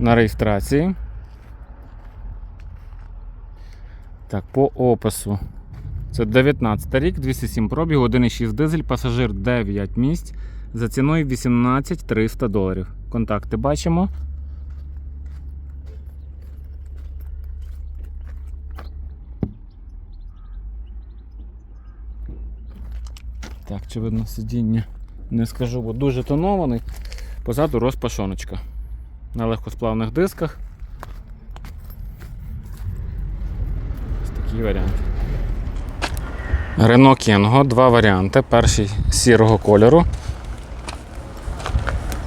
На реєстрації. Так, по опису. Це 19 рік, 207 пробіг, 1,6 дизель, пасажир 9 місць за ціною 18 300 доларів. Контакти бачимо. Так, чи видно сидіння? Не скажу, бо дуже тонований. Позаду розпашоночка на легкосплавних дисках. Ось такий варіант. Renault Kengo, два варіанти. Перший сірого кольору.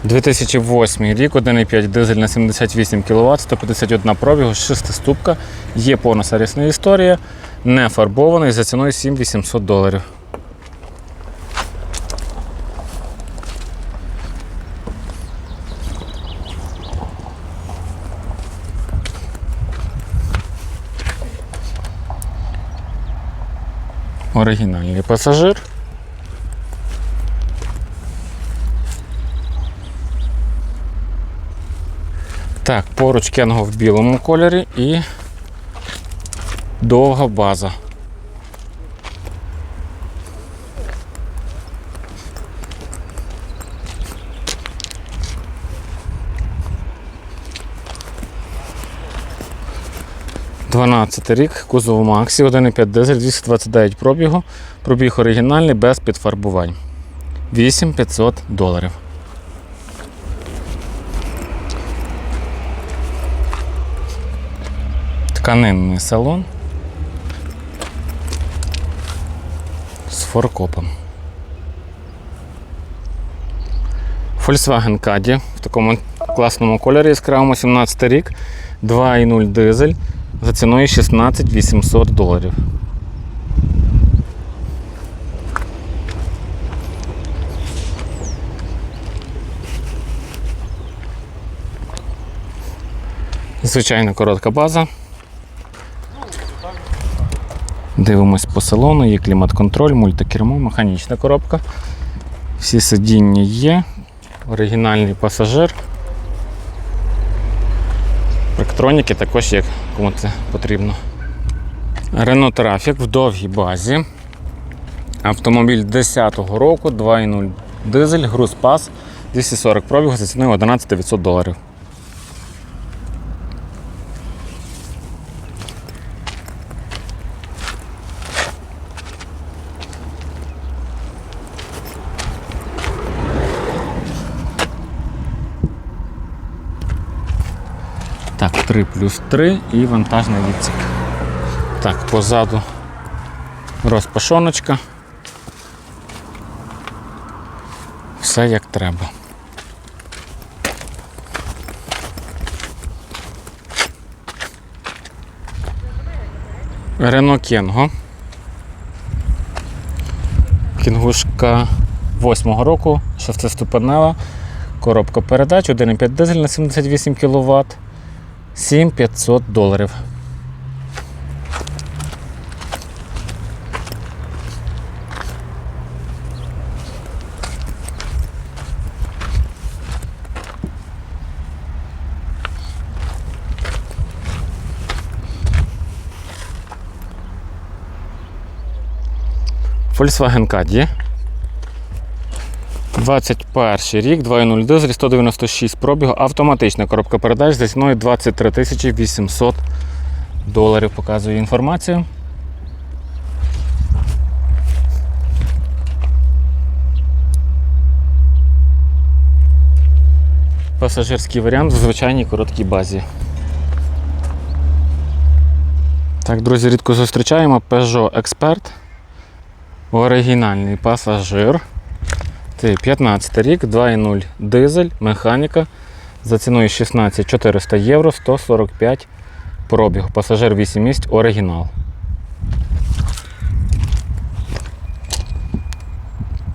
2008 рік, 1,5 дизель на 78 кВт, 151 пробігу, 6 ступка. Є повна рісна історія. Не фарбований за ціною 7800 доларів. Оригінальний пасажир. Так, поруч Кенго в білому кольорі і довга база. Дванадцятий рік, кузов Максі, 1,5 дизель, 229 пробігу. Пробіг оригінальний без підфарбувань. 8500 доларів. Тканинний салон з форкопом. Volkswagen Caddy в такому класному кольорі яскравому 17 рік, 2,0 дизель за ціною 16 800 доларів. Звичайно коротка база. Дивимось по салону, є клімат-контроль, мультикермо, механічна коробка. Всі сидіння є, оригінальний пасажир. Електроніки також як кому це потрібно. Рено Трафік в довгій базі. Автомобіль 10-го року, 2.0 дизель, груз пас, 240 пробігу за ціною 11 900 доларів. Так, 3 плюс 3 і вантажний відсік. Так, позаду розпашоночка. Все як треба. Рено Кенго. Кінгушка 8-го року, шестиступенева, коробка передач, 1,5 дизель на 78 кВт. 7500 доларів. Volkswagen Caddy. 21 рік, 2.0 дизель, 196 пробігу, автоматична коробка передач за ціною 23 800 доларів. Показує інформацію. Пасажирський варіант в звичайній короткій базі. Так, друзі, рідко зустрічаємо Peugeot Expert. Оригінальний пасажир. Це 15 рік, 2.0 дизель, механіка. За ціною 16 400 євро, 145 пробіг. Пасажир 8 місць, оригінал.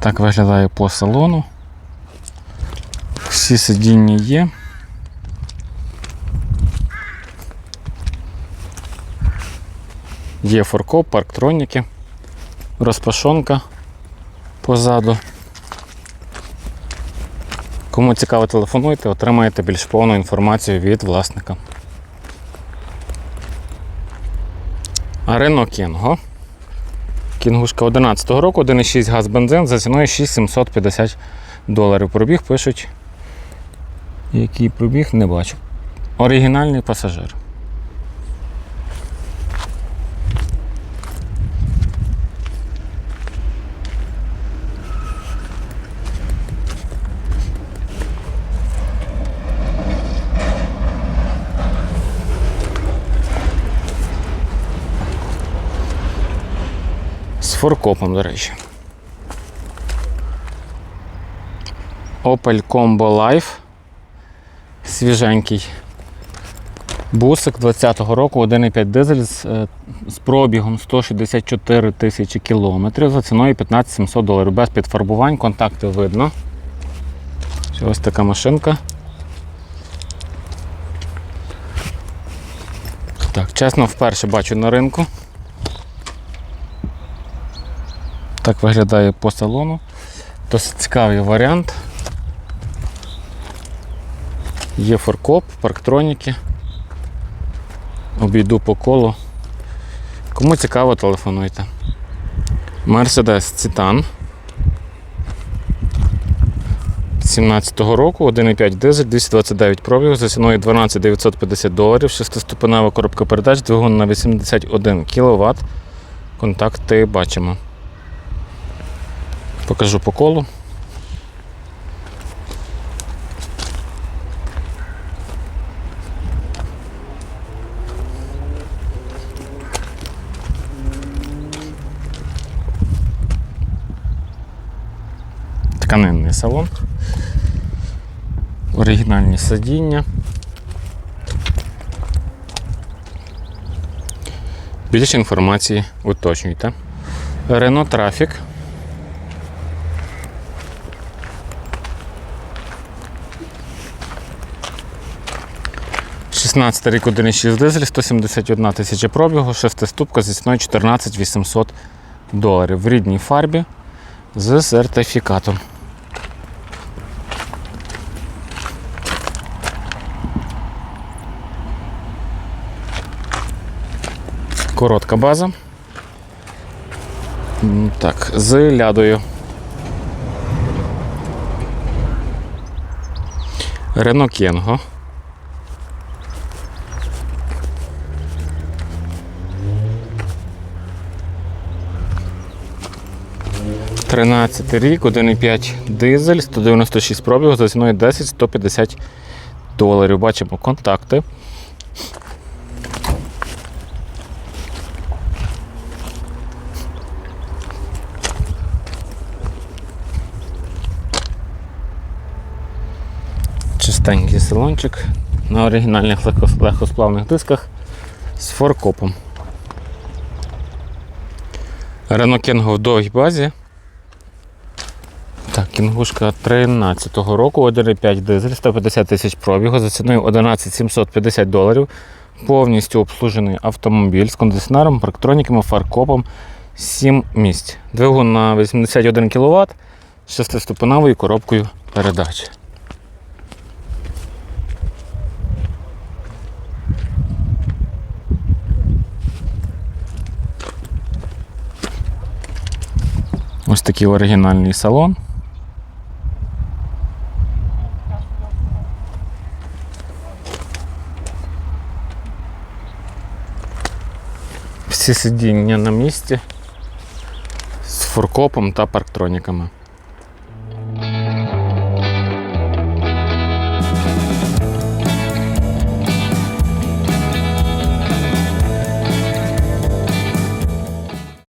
Так виглядає по салону. Всі сидіння є. Є форкоп, парктроніки, розпашонка позаду. Кому цікаво, телефонуйте, отримаєте більш повну інформацію від власника. А Кінго. Кінгушка 11 року, 1,6 газ бензин за ціною 6750 доларів. Пробіг пишуть. Який пробіг, не бачу. Оригінальний пасажир. Форкопом, до речі. Opel Combo Life. Свіженький. Бусик 20-го року, 1,5 дизель з, е, з пробігом 164 тисячі кілометрів за ціною 15 700 доларів. Без підфарбувань, контакти видно. Ось така машинка. Так, чесно, вперше бачу на ринку. Так виглядає по салону. Досить цікавий варіант. Є форкоп, парктроніки. Обійду по колу. Кому цікаво, телефонуйте. Mercedes Citan 17-го року, 1,5 дизель, 229 пробігу за ціною 12 950 доларів, 6-ступенева коробка передач, двигун на 81 кВт. Контакти бачимо. Покажу по колу. Тканинний салон. Оригінальні сидіння. Більше інформації уточнюйте. Renault Traffic. Шістнадцятий рік 1,6 дизель, 171 тисяча пробігу, шестиступка зі ціною 14 800 доларів в рідній фарбі з сертифікатом. Коротка база. Так, з лядою. Рено Кенго. Тринадцятий рік, 1,5 дизель, 196 пробігу за ціною 10-150 доларів. Бачимо контакти. Чистенький салончик на оригінальних легкосплавних дисках з форкопом. Renault Кенго в довгій базі. Так, кінгушка 13-го року, 1,5 дизель, 150 тисяч пробігу за ціною 11 750 доларів. Повністю обслужений автомобіль з кондиціонером, парктроніками, фаркопом, 7 місць. Двигун на 81 кВт, 6-ступеневою коробкою передач. Ось такий оригінальний салон. Всі сидіння на місці з фуркопом та парктроніками.